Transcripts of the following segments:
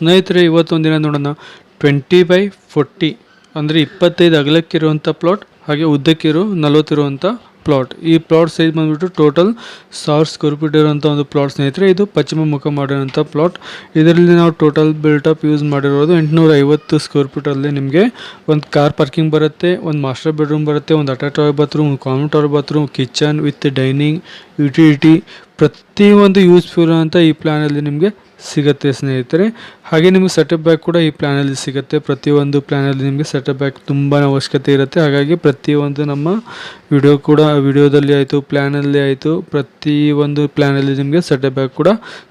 ಸ್ನೇಹಿತರೆ, ಇವತ್ತೊಂದು ದಿನ ನೋಡೋಣ. ಟ್ವೆಂಟಿ ಬೈ ಫೋರ್ಟಿ ಅಂದರೆ ಇಪ್ಪತ್ತೈದು ಅಗಲಕ್ಕಿರುವಂಥ ಪ್ಲಾಟ್ ಹಾಗೆ ಉದ್ದಕ್ಕಿರೋ ನಲವತ್ತಿರುವಂಥ ಪ್ಲಾಟ್ ಈ ಪ್ಲಾಟ್ ಸೈಜ್ ಬಂದುಬಿಟ್ಟು ಟೋಟಲ್ ಸಾವಿರ ಸ್ಕ್ವೇರ್ ಫೀಟ್ ಇರುವಂಥ ಒಂದು ಪ್ಲಾಟ್ ಸ್ನೇಹಿತರೆ. ಇದು ಪಶ್ಚಿಮ ಮುಖ ಮಾಡಿರೋಂಥ ಪ್ಲಾಟ್ ಇದರಲ್ಲಿ ನಾವು ಟೋಟಲ್ ಬಿಲ್ಟಪ್ ಯೂಸ್ ಮಾಡಿರೋದು ಎಂಟುನೂರ ಐವತ್ತು ಸ್ಕ್ವೇರ್ ಫೀಟಲ್ಲಿ ನಿಮಗೆ ಒಂದು ಕಾರ್ ಪಾರ್ಕಿಂಗ್ ಬರುತ್ತೆ, ಒಂದು ಮಾಸ್ಟರ್ ಬೆಡ್ರೂಮ್ ಬರುತ್ತೆ, ಒಂದು ಅಟ್ಯಾಚ್ ಟಾಯ್ ಬಾತ್ರೂಮ್ ಕಾಮನ್ ಟಾಯ್ bathroom kitchen with dining utility ಪ್ರತಿಯೊಂದು ಯೂಸ್ಫುಲ್ ಅಂತ ಈ ಪ್ಲ್ಯಾನಲ್ಲಿ ನಿಮಗೆ ಸಿಗುತ್ತೆ ಸ್ನೇಹಿತರೆ. ಹಾಗೆ ನಿಮಗೆ ಸೆಟಪ್ ಬ್ಯಾಗ್ ಕೂಡ ಈ ಪ್ಲ್ಯಾನಲ್ಲಿ ಸಿಗುತ್ತೆ. ಪ್ರತಿಯೊಂದು ಪ್ಲ್ಯಾನಲ್ಲಿ ನಿಮಗೆ ಸೆಟಪ್ ಬ್ಯಾಗ್ ತುಂಬ ಅವಶ್ಯಕತೆ ಇರುತ್ತೆ. ಹಾಗಾಗಿ ಪ್ರತಿಯೊಂದು ನಮ್ಮ ವಿಡಿಯೋ ಕೂಡ ವಿಡಿಯೋದಲ್ಲಿ ಆಯಿತು ಪ್ಲ್ಯಾನಲ್ಲಿ ಆಯಿತು, ಪ್ರತಿಯೊಂದು ಪ್ಲ್ಯಾನಲ್ಲಿ ನಿಮಗೆ ಸೆಟಪ್ ಬ್ಯಾಗ್ ಕೂಡ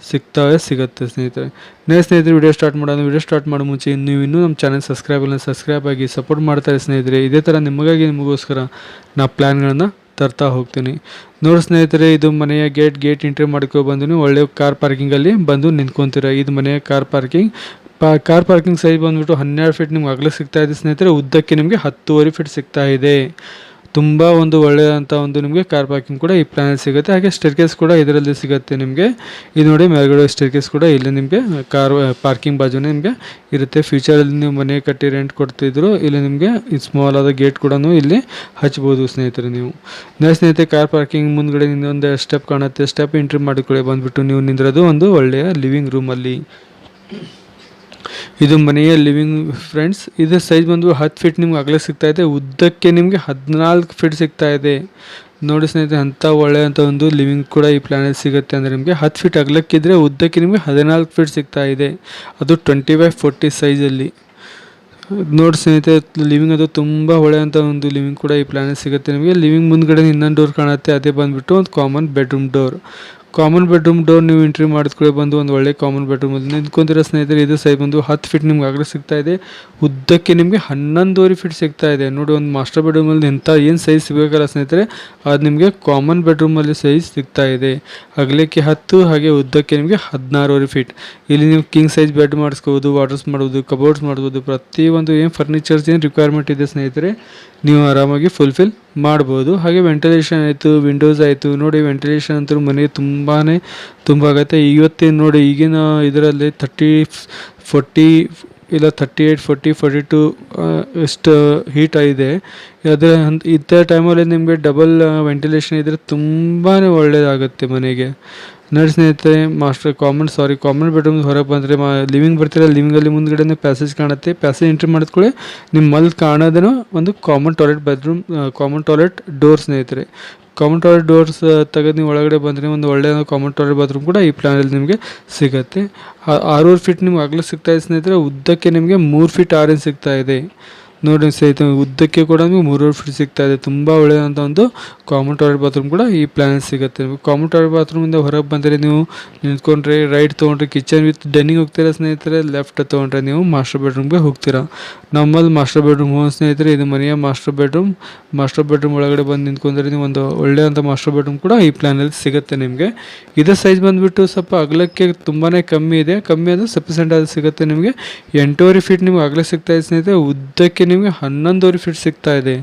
ಸಿಗ್ತಾವೆ, ಸಿಗುತ್ತೆ ಸ್ನೇಹಿತರೆ. ನೇ ಸ್ನೇಹಿತರೆ ವಿಡಿಯೋ ಸ್ಟಾರ್ಟ್ ಮಾಡೋದು ವಿಡಿಯೋ ಸ್ಟಾರ್ಟ್ ಮಾಡೋ ಮುಂಚೆ ನೀವು ಇನ್ನೂ ನಮ್ಮ ಚಾನಲ್ ಸಬ್ಸ್ಕ್ರೈಬ್ ಸಬ್ಸ್ಕ್ರೈಬ್ ಆಗಿ ಸಪೋರ್ಟ್ ಮಾಡ್ತಾರೆ ಸ್ನೇಹಿತರೆ. ಇದೇ ಥರ ನಿಮಗಾಗಿ ನಿಮಗೋಸ್ಕರ ನಾ ಪ್ಲ್ಯಾನ್ಗಳನ್ನು ತರ್ತಾ ಹೋಗ್ತೀನಿ. ನೋಡಿ ಸ್ನೇಹಿತರೆ, ಇದು ಮನೆಯ ಗೇಟ್ ಗೇಟ್ ಎಂಟ್ರಿ ಮಾಡ್ಕೊ ಬಂದು ಒಳ್ಳೆ ಕಾರ್ ಪಾರ್ಕಿಂಗಲ್ಲಿ ಬಂದು ನಿಂತ್ಕೊತೀರ. ಇದು ಮನೆಯ ಕಾರ್ ಪಾರ್ಕಿಂಗ್. ಪಾ, ಕಾರ್ ಪಾರ್ಕಿಂಗ್ ಸೈಜ್ ಬಂದ್ಬಿಟ್ಟು ಹನ್ನೆರಡು ಫೀಟ್ ನಿಮ್ಗೆ ಅಗಲ ಸಿಗ್ತಾ ಇದೆ ಸ್ನೇಹಿತರೆ. ಉದ್ದಕ್ಕೆ ನಿಮಗೆ ಹತ್ತುವರೆ ಫೀಟ್ ಸಿಗ್ತಾ ಇದೆ. ತುಂಬ ಒಂದು ಒಳ್ಳೆಯದಂಥ ಒಂದು ನಿಮಗೆ ಕಾರ್ ಪಾರ್ಕಿಂಗ್ ಕೂಡ ಈ ಪ್ಲಾನಲ್ಲಿ ಸಿಗುತ್ತೆ. ಹಾಗೆ ಸ್ಟೇರ್ಕೇಸ್ ಕೂಡ ಇದರಲ್ಲಿ ಸಿಗುತ್ತೆ ನಿಮಗೆ. ಇದು ನೋಡಿ ಮೇಲ್ಗಡೆ ಸ್ಟೇರ್ಕೇಸ್ ಕೂಡ ಇಲ್ಲಿ ನಿಮಗೆ ಕಾರ್ ಪಾರ್ಕಿಂಗ್ ಬಾಜುನೇ ನಿಮಗೆ ಇರುತ್ತೆ. ಫ್ಯೂಚರಲ್ಲಿ ನೀವು ಮನೆ ಕಟ್ಟಿ ರೆಂಟ್ ಕೊಡ್ತಿದ್ರು, ಇಲ್ಲಿ ನಿಮಗೆ ಸ್ಮಾಲ್ ಆದ ಗೇಟ್ ಕೂಡ ಇಲ್ಲಿ ಹಚ್ಬೋದು ಸ್ನೇಹಿತರೆ ನೀವು. ನೇ ಸ್ನೇಹಿತರೆ ಕಾರ್ ಪಾರ್ಕಿಂಗ್ ಮುಂದ್ಗಡೆ ಒಂದು ಸ್ಟೆಪ್ ಕಾಣುತ್ತೆ. ಸ್ಟೆಪ್ ಎಂಟ್ರಿ ಮಾಡಿಕೊಳ್ಳಿ. ಬಂದ್ಬಿಟ್ಟು ನೀವು ನಿಂದಿರೋದು ಒಂದು ಒಳ್ಳೆಯ ಲಿವಿಂಗ್ ರೂಮಲ್ಲಿ ಇದು ಮನೆಯ ಲಿವಿಂಗ್ ಫ್ರೆಂಡ್ಸ್ ಇದು ಸೈಜ್ ಬಂದು ಹತ್ತು ಫೀಟ್ ನಿಮ್ಗೆ ಅಗಲ ಸಿಗ್ತಾ ಇದೆ. ಉದ್ದಕ್ಕೆ ನಿಮಗೆ ಹದಿನಾಲ್ಕು ಫೀಟ್ ಸಿಗ್ತಾ ಇದೆ. ನೋಡಿ ಸ್ನೇಹಿತರೆ, ಅಂಥ ಒಳ್ಳೆಯಂಥ ಒಂದು ಲಿವಿಂಗ್ ಕೂಡ ಈ ಪ್ಲಾನೆಟ್ ಸಿಗುತ್ತೆ ಅಂದರೆ ನಿಮಗೆ ಹತ್ತು ಫೀಟ್ ಅಗಲಕ್ಕಿದ್ರೆ ಉದ್ದಕ್ಕೆ ನಿಮಗೆ ಹದಿನಾಲ್ಕು ಫೀಟ್ ಸಿಗ್ತಾ ಇದೆ. ಅದು ಟ್ವೆಂಟಿ ಬೈ ಫೋರ್ಟಿ ಸೈಜಲ್ಲಿ ನೋಡಿ ಸ್ನೇಹಿತರೆ ಲಿವಿಂಗ್ ಅದು ತುಂಬ ಒಳ್ಳೆಯಂಥ ಒಂದು ಲಿವಿಂಗ್ ಕೂಡ ಈ ಪ್ಲಾನೆಟ್ ಸಿಗುತ್ತೆ. ನಿಮಗೆ ಲಿವಿಂಗ್ ಮುಂದ್ಗಡೆ ಇನ್ನೊಂದು ಡೋರ್ ಕಾಣುತ್ತೆ. ಅದೇ ಬಂದುಬಿಟ್ಟು ಒಂದು common bedroom door common bedroom door ನೀವು ಎಂಟ್ರಿ ಮಾಡಿದ್ಕೊಳ್ಳಿ ಬಂದು ಒಂದು ಒಳ್ಳೆ ಕಾಮನ್ ಬೆಡ್ರೂಮಲ್ಲಿ ನಿಂತ್ಕೊಂತಿರೋ ಸ್ನೇಹಿತರೆ, ಇದು ಸೈ ಬಂದು ಹತ್ತು ಫೀಟ್ ನಿಮ್ಗೆ ಆಗಲೇ ಸಿಗ್ತಾ ಇದೆ. ಉದ್ದಕ್ಕೆ ನಿಮಗೆ ಹನ್ನೊಂದುವರೆ ಫೀಟ್ ಸಿಗ್ತಾ ಇದೆ. ನೋಡಿ, ಒಂದು ಮಾಸ್ಟರ್ ಬೆಡ್ರೂಮಲ್ಲಿ ಎಂಥ ಏನು ಸೈಜ್ ಸಿಗಬೇಕಲ್ಲ ಸ್ನೇಹಿತರೆ, ಅದು ನಿಮಗೆ ಕಾಮನ್ ಬೆಡ್ರೂಮಲ್ಲಿ ಸೈಜ್ ಸಿಗ್ತಾ ಇದೆ. ಅಗಲಕ್ಕೆ ಹತ್ತು, ಹಾಗೆ ಉದ್ದಕ್ಕೆ ನಿಮಗೆ ಹದಿನಾರುವರೆ ಫೀಟ್ ಇಲ್ಲಿ ನೀವು ಕಿಂಗ್ ಸೈಜ್ ಬೆಡ್ ಮಾಡಿಸ್ಕೋಬೋದು ವಾಟರ್ಸ್ ಮಾಡ್ಬೋದು ಕಬೋರ್ಡ್ಸ್ ಮಾಡ್ಬೋದು, ಪ್ರತಿಯೊಂದು ಏನು ಫರ್ನಿಚರ್ಸ್ ಏನು ರಿಕ್ವೈರ್ಮೆಂಟ್ ಇದೆ ಸ್ನೇಹಿತರೆ, ನೀವು ಆರಾಮಾಗಿ ಫುಲ್ಫಿಲ್ ಮಾಡ್ಬೋದು. ಹಾಗೆ ವೆಂಟಿಲೇಷನ್ ಆಯಿತು ವಿಂಡೋಸ್ ಆಯಿತು. ನೋಡಿ ವೆಂಟಿಲೇಷನ್ ಅಂತೂ ಮನೆ ತುಂಬಾ ತುಂಬ ಆಗುತ್ತೆ ಇವತ್ತಿನ ನೋಡಿ ಈಗಿನ ಇದರಲ್ಲಿ ತರ್ಟಿ ಫೋರ್ಟಿ ಇಲ್ಲ thirty eight forty forty two ಎಷ್ಟು ಹೀಟ್ ಇದೆ ಅದೇ ಅಂತ ಇದ್ದ ಟೈಮಲ್ಲಿ ನಿಮಗೆ ಡಬಲ್ ವೆಂಟಿಲೇಷನ್ ಇದ್ದರೆ ತುಂಬಾ ಒಳ್ಳೆಯದಾಗುತ್ತೆ ಮನೆಗೆ. ನೋಡಿ ಸ್ನೇಹಿತರೆ, master common sorry common bedroom ಹೊರಗೆ ಬಂದರೆ ಮಾ ಲಿವಿಂಗ್ ಬರ್ತೀರ? ಲಿವಿಂಗಲ್ಲಿ ಮುಂದ್ಗಡೆ ಪ್ಯಾಸೇಜ್ ಕಾಣುತ್ತೆ. ಪ್ಯಾಸೇಜ್ ಎಂಟ್ರಿ ಮಾಡಿದ್ಕೊಳ್ಳಿ ನಿಮ್ಮ ಮಲ್ ಕಾಣೋದೇನೋ ಒಂದು common toilet bedroom common toilet door ಸ್ನೇಹಿತರೆ. ಟಾಯ್ಲೆಟ್ ಡೋರ್ಸ್ ತೆಗೆದು ನೀವು ಒಳಗಡೆ ಬಂದರೆ ಒಂದು ಒಳ್ಳೆಯ ಟಾಯ್ಲೆಟ್ ಬಾತ್ರೂಮ್ ಕೂಡ ಈ ಪ್ಲ್ಯಾನಲ್ಲಿ ನಿಮಗೆ ಸಿಗುತ್ತೆ. ಆ- ಆರೂವರೆ ಫೀಟ್ ನಿಮ್ಗೆ ಆಗಲೇ ಸಿಗ್ತಾ ಇದೆ ಸ್ನೇಹಿತರೆ, ಉದ್ದಕ್ಕೆ ನಿಮಗೆ ಮೂರು ಫೀಟ್ ಆರು ಸಿಗ್ತಾಯಿದೆ ಸಿಗ್ತಾ ನೋಡಿ ಸ್ನೇಹಿತರೆ, ಉದ್ದಕ್ಕೆ ಕೂಡ ನಿಮಗೆ ಮೂರುವರೆ ಫೀಟ್ ಸಿಗ್ತಾ ಇದೆ. ತುಂಬ ಒಳ್ಳೆಯದಂಥ ಒಂದು ಕಾಮನ್ ಟಾಯ್ಲೆಟ್ ಬಾತ್ರೂಮ್ ಕೂಡ ಈ ಪ್ಲ್ಯಾನ್ ಸಿಗುತ್ತೆ. ಕಾಮನ್ ಟಾಯ್ಲೆಟ್ ಬಾತ್ರೂಮಿಂದ ಹೊರಗೆ ಬಂದರೆ ನೀವು ನಿಂತ್ಕೊಂಡ್ರೆ ರೈಟ್ ತೊಗೊಂಡ್ರೆ ಕಿಚನ್ ವಿತ್ ಡೈನಿಂಗ್ ಹೋಗ್ತೀರಾ ಸ್ನೇಹಿತರೆ? ಲೆಫ್ಟ್ ತೊಗೊಂಡ್ರೆ ನೀವು ಮಾಸ್ಟರ್ ಬೆಡ್ರೂಮ್ಗೆ ಹೋಗ್ತೀರಾ. ನಮ್ಮಲ್ಲಿ ಮಾಸ್ಟರ್ ಬೆಡ್ರೂಮ್ ಹೋಗಿ ಸ್ನೇಹಿತರೆ, ಇದು ಮನೆಯ ಮಾಸ್ಟರ್ ಬೆಡ್ರೂಮ್ ಮಾಸ್ಟರ್ ಬೆಡ್ರೂಮ್ ಒಳಗಡೆ ಬಂದು ನಿಂತ್ಕೊಂಡ್ರೆ ನೀವು ಒಂದು ಒಳ್ಳೆಯಂಥ ಮಾಸ್ಟರ್ ಬೆಡ್ರೂಮ್ ಕೂಡ ಈ ಪ್ಲ್ಯಾನಲ್ಲಿ ಸಿಗುತ್ತೆ ನಿಮಗೆ. ಇದೇ ಸೈಜ್ ಬಂದುಬಿಟ್ಟು ಸ್ವಲ್ಪ ಅಗಲಕ್ಕೆ ತುಂಬಾ ಕಮ್ಮಿ ಇದೆ. ಕಮ್ಮಿ ಅದು ಸಫಿಸೆಂಟ್ ಅದು ಸಿಗುತ್ತೆ ನಿಮಗೆ. ಎಂಟೂವರೆ ಫೀಟ್ ನಿಮ್ಗೆ ಅಗಲ ಸಿಗ್ತಾ ಇದೆ ಸ್ನೇಹಿತರೆ. ಉದ್ದಕ್ಕೆ ನಿಮಗೆ ಹನ್ನೊಂದುವರೆ ಫೀಟ್ ಸಿಗ್ತಾ ಇದೆ.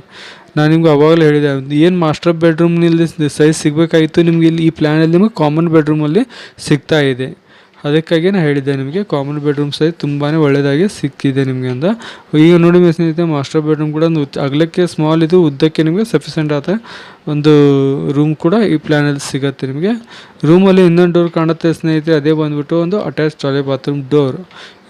ನಾನು ನಿಮ್ಗೆ ಅವಾಗಲೇ ಹೇಳಿದೆ ಏನು ಮಾಸ್ಟರ್ ಬೆಡ್ರೂಮ್ನಲ್ಲಿ ಸೈಜ್ ಸಿಗಬೇಕಾಗಿತ್ತು ನಿಮಗೆ ಇಲ್ಲಿ ಈ ಪ್ಲ್ಯಾನಲ್ಲಿ ನಿಮಗೆ ಕಾಮನ್ ಬೆಡ್ರೂಮಲ್ಲಿ ಸಿಗ್ತಾ ಇದೆ. ಅದಕ್ಕಾಗಿ ನಾನು ಹೇಳಿದ್ದೆ ನಿಮಗೆ ಕಾಮನ್ ಬೆಡ್ರೂಮ್ ಸೈಜ್ ತುಂಬಾ ಒಳ್ಳೆಯದಾಗಿ ಸಿಕ್ಕಿದೆ ನಿಮಗೆ ಅಂತ. ಈಗ ನೋಡಿ ಸ್ನೇಹಿತರೆ ಮಾಸ್ಟರ್ ಬೆಡ್ರೂಮ್ ಕೂಡ ಒಂದು ಅಗಲಕ್ಕೆ ಸ್ಮಾಲ್ ಇದು, ಉದ್ದಕ್ಕೆ ನಿಮಗೆ ಸಫಿಸೆಂಟ್ ಆದ ಒಂದು ರೂಮ್ ಕೂಡ ಈ ಪ್ಲ್ಯಾನಲ್ಲಿ ಸಿಗುತ್ತೆ ನಿಮಗೆ. ರೂಮಲ್ಲಿ ಇನ್ನೊಂದು ಡೋರ್ ಕಾಣುತ್ತೆ ಸ್ನೇಹಿತರೆ, ಅದೇ ಬಂದ್ಬಿಟ್ಟು ಒಂದು ಅಟ್ಯಾಚ್ ಟಾಯ್ಲೆಟ್ ಬಾತ್ರೂಮ್ ಡೋರ್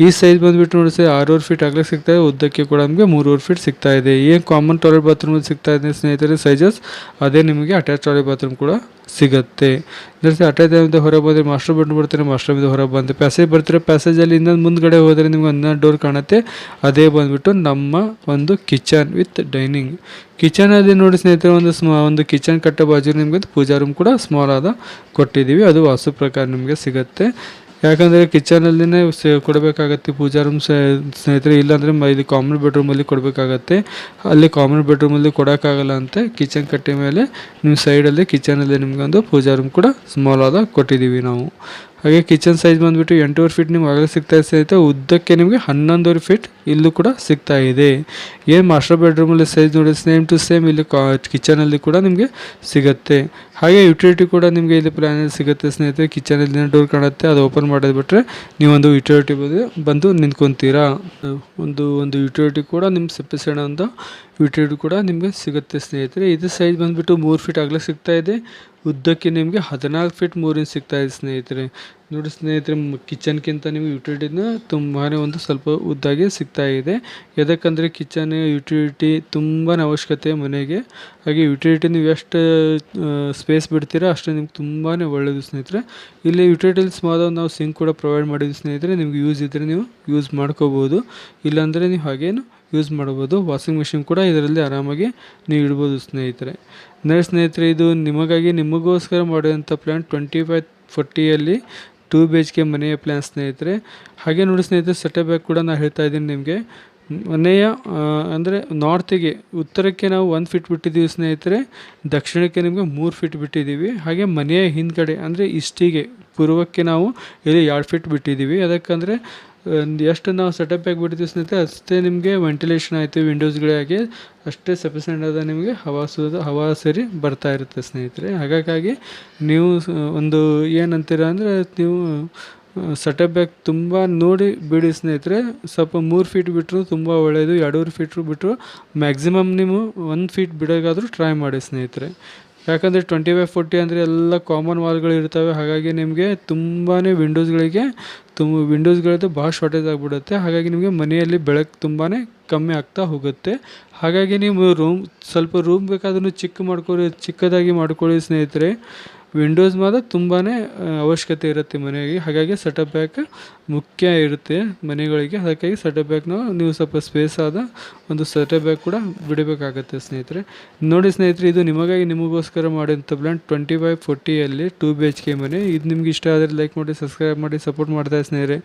ಈ ಸೈಜ್ ಬಂದ್ಬಿಟ್ಟು ನೋಡಿ ಸರ್ ಫೀಟ್ ಆಗಲೇ ಸಿಗ್ತಾ ಇದೆ, ಉದ್ದಕ್ಕೆ ಕೂಡ ನಮಗೆ ಮೂರೂವರೆ ಫೀಟ್ ಸಿಗ್ತಾ ಇದೆ. ಏನು ಕಾಮನ್ ಟಾಯ್ಲೆಟ್ ಬಾತ್ರೂಮಲ್ಲಿ ಸಿಗ್ತಾ ಇದೆ ಸ್ನೇಹಿತರೆ ಸೈಜಸ್ ಅದೇ ನಿಮಗೆ ಅಟ್ಯಾಚ್ ಟಾಯ್ಲೆಟ್ ಬಾತ್ರೂಮ್ ಕೂಡ ಸಿಗುತ್ತೆ. ಜೊತೆ ಅಟ್ಯಾಚ್ ಹೊರಗೆ ಬಂದರೆ ಮಾಸ್ಟರ್ ಬೆಡ್ರೂಮ್ ಬರ್ತಾರೆ ಮಾಸ್ಟರ್ ಬೆಡ್ ಹೊರಗೆ ಬಂದು ಪ್ಯಾಸೇಜ್ ಬರ್ತಾರೆ. ಪ್ಯಾಸೇಜಲ್ಲಿ ಇನ್ನೊಂದು ಮುಂದ್ಗಡೆ ಹೋದರೆ ನಿಮ್ಗೆ ಇನ್ನೊಂದು ಡೋರ್ ಕಾಣುತ್ತೆ. ಅದೇ ಬಂದ್ಬಿಟ್ಟು ನಮ್ಮ ಒಂದು ಕಿಚನ್ ವಿತ್ ಡೈನಿಂಗ್ ಕಿಚನಲ್ಲಿ ನೋಡಿ ಸ್ನೇಹಿತರೆ, ಒಂದು ಒಂದು ಕಿಚನ್ ಕಟ್ಟ ಬಾಜು ನಿಮಗೆ ಪೂಜಾ ರೂಮ್ ಕೂಡ ಸ್ಮಾಲ್ ಆದ ಕೊಟ್ಟಿದ್ದೀವಿ. ಅದು ವಾಸ್ತು ಪ್ರಕಾರ ನಿಮಗೆ ಸಿಗುತ್ತೆ. ಯಾಕಂದರೆ ಕಿಚನಲ್ಲಿನೇ ಕೊಡಬೇಕಾಗತ್ತೆ ಪೂಜಾ ರೂಮ್ ಸ್ನೇಹಿತರೆ, ಇಲ್ಲಾಂದರೆ ಮ ಇದು ಕಾಮನ್ ಬೆಡ್ರೂಮಲ್ಲಿ ಕೊಡಬೇಕಾಗತ್ತೆ. ಅಲ್ಲಿ ಕಾಮನ್ ಬೆಡ್ರೂಮಲ್ಲಿ ಕೊಡೋಕ್ಕಾಗಲ್ಲ ಅಂತ ಕಿಚನ್ ಕಟ್ಟೆ ಮೇಲೆ ನಿಮ್ಮ ಸೈಡಲ್ಲಿ ಕಿಚನಲ್ಲಿ ನಿಮಗೊಂದು ಪೂಜಾ ರೂಮ್ ಕೂಡ ಸ್ಮಾಲ್ ಆದ ಕೊಟ್ಟಿದ್ದೀವಿ ನಾವು. ಹಾಗೆ ಕಿಚನ್ ಸೈಜ್ ಬಂದುಬಿಟ್ಟು ಎಂಟೂವರೆ ಫೀಟ್ ನಿಮ್ಗೆ ಆಗಲೇ ಸಿಗ್ತಾ ಸ್ನೇಹಿತರೆ ಉದ್ದಕ್ಕೆ ನಿಮಗೆ ಹನ್ನೊಂದೂವರೆ ಫೀಟ್ ಇಲ್ಲೂ ಕೂಡ ಸಿಗ್ತಾ ಇದೆ. ಏನು ಮಾಸ್ಟರ್ ಬೆಡ್ರೂಮಲ್ಲಿ ಸೈಜ್ ನೋಡಿ ಸೇಮ್ ಟು ಸೇಮ್ ಇಲ್ಲಿ ಕಾ ಕಿಚನಲ್ಲಿ ಕೂಡ ನಿಮಗೆ ಸಿಗುತ್ತೆ. ಹಾಗೆ ಯುಟಿಲಿಟಿ ಕೂಡ ನಿಮಗೆ ಇಲ್ಲಿ ಪ್ಲ್ಯಾನಲ್ಲಿ ಸಿಗುತ್ತೆ ಸ್ನೇಹಿತರೆ. ಕಿಚನಲ್ಲಿ ಡೋರ್ ಕಾಣುತ್ತೆ, ಅದು ಓಪನ್ ಮಾಡೋದು ಬಿಟ್ಟರೆ ನೀವೊಂದು ಯುಟಿಲಿಟಿ ಬಂದು ಬಂದು ನಿಂತ್ಕೊತೀರಾ. ಒಂದು ಒಂದು ಯುಟಿಲಿಟಿ ಕೂಡ ನಿಮ್ಮ ಸೆಪ್ಪಿಸೋಣ ಅಂತ ಯುಟಿಲಿಟಿ ಕೂಡ ನಿಮಗೆ ಸಿಗುತ್ತೆ, ಸ್ನೇಹಿತರೆ. ಇದು ಸೈಜ್ ಬಂದುಬಿಟ್ಟು ಮೂರು ಫೀಟ್ ಆಗಲೇ ಸಿಗ್ತಾ ಇದೆ. ಉದ್ದಕ್ಕೆ ನಿಮಗೆ ಹದಿನಾಲ್ಕು ಫೀಟ್ ಮೂರಿಂದ ಇಂಚ್ ಸಿಗ್ತಾ ಇದೆ, ಸ್ನೇಹಿತರೆ. ನೋಡಿ ಸ್ನೇಹಿತರೆ ಕಿಚನ್ಗಿಂತ ನಿಮಗೆ ಯುಟಿಲಿಟಿನ ತುಂಬಾ ಒಂದು ಸ್ವಲ್ಪ ಉದ್ದಾಗಿ ಸಿಗ್ತಾ ಇದೆ. ಯಾಕಂದರೆ ಕಿಚನ್ ಯುಟಿಲಿಟಿ ತುಂಬಾ ಅವಶ್ಯಕತೆ ಮನೆಗೆ. ಹಾಗೆ ಯುಟಿಲಿಟಿ ನೀವು ಎಷ್ಟು ಸ್ಪೇಸ್ ಬಿಡ್ತೀರಾ ಅಷ್ಟು ನಿಮ್ಗೆ ತುಂಬಾ ಒಳ್ಳೆಯದು ಸ್ನೇಹಿತರೆ. ಇಲ್ಲಿ ಯುಟಿಲಿಟೀಸ್ ಮಾತ್ರ ನಾವು ಸಿಂಕ್ ಕೂಡ ಪ್ರೊವೈಡ್ ಮಾಡಿದ್ವಿ ಸ್ನೇಹಿತರೆ. ನಿಮ್ಗೆ ಯೂಸ್ ಇದ್ದರೆ ನೀವು ಯೂಸ್ ಮಾಡ್ಕೋಬೋದು. ಇಲ್ಲಾಂದರೆ ನೀವು ಹಾಗೇನು ಯೂಸ್ ಮಾಡ್ಬೋದು. ವಾಷಿಂಗ್ ಮಿಷಿನ್ ಕೂಡ ಇದರಲ್ಲಿ ಆರಾಮಾಗಿ ನೀವು ಇಡ್ಬೋದು ಸ್ನೇಹಿತರೆ. ನೆಕ್ಸ್ಟ್ ಸ್ನೇಹಿತರೆ, ಇದು ನಿಮಗಾಗಿ ನಿಮಗೋಸ್ಕರ ಮಾಡಿದಂಥ ಪ್ಲ್ಯಾನ್ ಟ್ವೆಂಟಿ ಫೈವ್ ಫೋರ್ಟಿಯಲ್ಲಿ ಟೂ ಬಿ ಎಚ್ ಕೆ ಮನೆಯ ಪ್ಲ್ಯಾನ್ ಸ್ನೇಹಿತರೆ, ಹಾಗೆ ನೋಡಿ ಸ್ನೇಹಿತರೆ ಸೆಟಪ್ ಬ್ಯಾಗ್ ಕೂಡ ನಾನು ಹೇಳ್ತಾ ಇದ್ದೀನಿ ನಿಮಗೆ. ಮನೆಯ ಅಂದರೆ ನಾರ್ತಿಗೆ ಉತ್ತರಕ್ಕೆ ನಾವು ಒಂದು ಫೀಟ್ ಬಿಟ್ಟಿದ್ದೀವಿ ಸ್ನೇಹಿತರೆ, ದಕ್ಷಿಣಕ್ಕೆ ನಿಮಗೆ ಮೂರು ಫೀಟ್ ಬಿಟ್ಟಿದ್ದೀವಿ. ಹಾಗೆ ಮನೆಯ ಹಿಂದ್ಗಡೆ, ಅಂದರೆ ಇಷ್ಟಿಗೆ ಪೂರ್ವಕ್ಕೆ ನಾವು ಇಲ್ಲಿ ಎರಡು ಫೀಟ್ ಬಿಟ್ಟಿದ್ದೀವಿ. ಅದಕ್ಕಂದರೆ ಎಷ್ಟು ನಾವು ಸೆಟಪ್ ಆಗಿ ಬಿಡ್ತೀವಿ ಸ್ನೇಹಿತರೆ, ಅಷ್ಟೇ ನಿಮಗೆ ವೆಂಟಿಲೇಷನ್ ಆಯಿತು ವಿಂಡೋಸ್ಗಳಾಗಿ ಅಷ್ಟೇ ಸಫಿಸೆಂಟ್ ಆದ ನಿಮಗೆ ಹವಾ ಸುದ ಹವಾ ಸರಿ ಬರ್ತಾ ಇರುತ್ತೆ ಸ್ನೇಹಿತರೆ. ಹಾಗಾಗಿ ನೀವು ಒಂದು ಏನಂತೀರ ಅಂದರೆ, ನೀವು ಸೆಟಪ್ ಬ್ಯಾಗ್ ತುಂಬ ನೋಡಿ ಬಿಡಿ ಸ್ನೇಹಿತರೆ, ಸ್ವಲ್ಪ ಮೂರು ಫೀಟ್ ಬಿಟ್ಟರು ತುಂಬ ಒಳ್ಳೆಯದು ಎರಡೂರು ಫೀಟ್ರು ಬಿಟ್ಟರು ಮ್ಯಾಕ್ಸಿಮಮ್ ನೀವು ಒಂದು ಫೀಟ್ ಬಿಡೋಕ್ಕಾದರೂ ಟ್ರೈ ಮಾಡಿ ಸ್ನೇಹಿತರೆ. ಯಾಕಂದರೆ ಟ್ವೆಂಟಿ ಬೈ ಫೋರ್ಟಿ ಅಂದರೆ ಎಲ್ಲ ಕಾಮನ್ ವಾಲ್ಗಳು ಇರ್ತವೆ, ಹಾಗಾಗಿ ನಿಮಗೆ ತುಂಬಾ ವಿಂಡೋಸ್ಗಳಿಗೆ ತುಂಬ ವಿಂಡೋಸ್ಗಳದ್ದು ಭಾಳ ಶಾರ್ಟೇಜ್ ಆಗಿಬಿಡುತ್ತೆ, ಹಾಗಾಗಿ ನಿಮಗೆ ಮನೆಯಲ್ಲಿ ಬೆಳಕು ತುಂಬಾ ಕಮ್ಮಿ ಆಗ್ತಾ ಹೋಗುತ್ತೆ. ಹಾಗಾಗಿ ನೀವು ರೂಮ್ ಸ್ವಲ್ಪ ರೂಮ್ ಬೇಕಾದ್ರೂ ಚಿಕ್ಕ ಮಾಡ್ಕೊಳ್ಳಿ ಚಿಕ್ಕದಾಗಿ ಮಾಡ್ಕೊಳ್ಳಿ ಸ್ನೇಹಿತರೆ. ವಿಂಡೋಸ್ ಮಾತ್ರ ತುಂಬಾ ಅವಶ್ಯಕತೆ ಇರುತ್ತೆ ಮನೆಗೆ. ಹಾಗಾಗಿ ಸೆಟಪ್ ಬ್ಯಾಕ್ ಮುಖ್ಯ ಇರುತ್ತೆ ಮನೆಗಳಿಗೆ. ಅದಕ್ಕಾಗಿ ಸೆಟಪ್ ಬ್ಯಾಕ್ನ ನೀವು ಸ್ವಲ್ಪ ಸ್ಪೇಸ್ ಆದ ಒಂದು ಸೆಟಪ್ ಬ್ಯಾಕ್ ಕೂಡ ಬಿಡಬೇಕಾಗತ್ತೆ ಸ್ನೇಹಿತರೆ. ನೋಡಿ ಸ್ನೇಹಿತರೆ, ಇದು ನಿಮಗಾಗಿ ನಿಮಗೋಸ್ಕರ ಮಾಡಿದಂಥ ಪ್ಲ್ಯಾನ್ ಟ್ವೆಂಟಿ ಫೈವ್ ಫೋರ್ಟಿಯಲ್ಲಿ ಟೂ ಬಿ ಎಚ್ ಕೆ ಮನೆ. ಇದು ನಿಮ್ಗೆ ಇಷ್ಟ ಆದರೆ ಲೈಕ್ ಮಾಡಿ ಸಬ್ಸ್ಕ್ರೈಬ್ ಮಾಡಿ ಸಪೋರ್ಟ್ ಮಾಡ್ತಾ ಸ್ನೇಹಿತರೆ.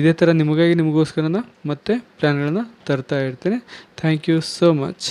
ಇದೇ ಥರ ನಿಮಗಾಗಿ ನಿಮಗೋಸ್ಕರನ ಮತ್ತೆ ಪ್ಲ್ಯಾನ್ಗಳನ್ನ ತರ್ತಾ ಇರ್ತೇನೆ. Thank you so much